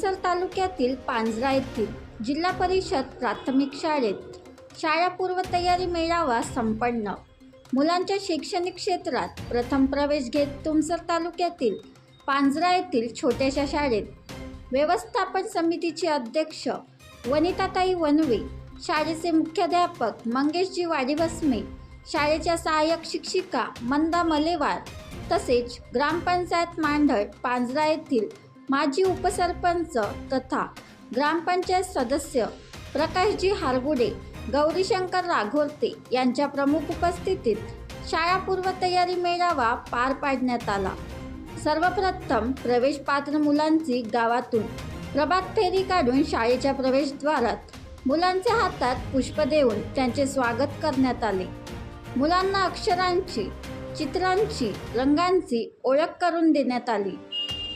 तुमसर तालुक्यातील पांजरा येथील जिल्हा परिषद प्राथमिक शाळेत शाळा पूर्वतयारी मेळावा संपन्न. मुलांच्या शैक्षणिक क्षेत्रात प्रथम प्रवेश घेत तुमसर तालुक्यातील पांजरा येथील छोट्याशा शाळेत व्यवस्थापन समितीचे अध्यक्ष वनिताताई वनवे शाळेचे मुख्याध्यापक मंगेशजी वाडीवसमे शाळेच्या सहाय्यक शिक्षिका मंदा मलेवार तसेच ग्रामपंचायत मांढळ पांजरा येथील माजी उपसरपंच तथा ग्रामपंचायत सदस्य प्रकाशजी हारगुडे गौरीशंकर राघोरते यांच्या प्रमुख उपस्थितीत शाळा पूर्वतयारी मेळावा पार पाडण्यात आला. सर्वप्रथम प्रवेश पात्र मुलांची गावातून प्रभात फेरी काढून शाळेच्या प्रवेशद्वारात मुलांच्या हातात पुष्प देऊन त्यांचे स्वागत करण्यात आले. मुलांना अक्षरांची चित्रांची रंगांची ओळख करून देण्यात आली.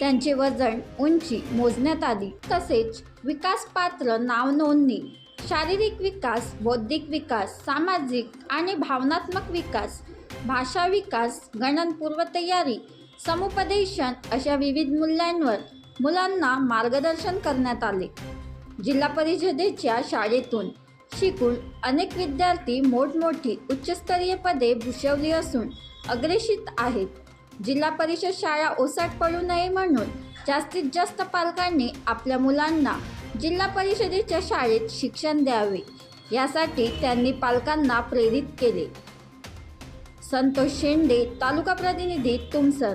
त्यांचे वजन उंची मोजण्यात आली. तसेच विकास पात्र नाव नोंदणी शारीरिक विकास बौद्धिक विकास सामाजिक आणि भावनात्मक विकास भाषा विकास गणन पूर्वतयारी समुपदेशन अशा विविध मूल्यांवर मुलांना मार्गदर्शन करण्यात आले. जिल्हा परिषदेच्या शाळेतून शिकून अनेक विद्यार्थी मोठमोठी उच्चस्तरीय पदे भूषवली असून अग्रेषित आहेत. जिल्हा परिषद शाळा ओसाट पडू नये म्हणून जास्तीत जास्त पालकांनी आपल्या मुलांना जिल्हा परिषदेच्या शाळेत शिक्षण द्यावे. यासाठी त्यांनी पालकांना प्रेरित केले. संतोष शेंडे तालुका प्रतिनिधी तुमसर.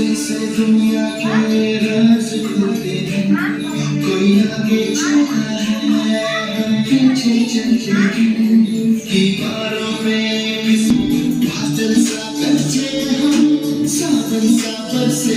सारी स्कूल देगा स्कूल देगा यूं दरवाजे से दुनिया के राज खुलते हैं कोई आगे चलता है हम पीछे चलते हैं दीवारों पे बादल सा गरजे हम सावन सा बरसे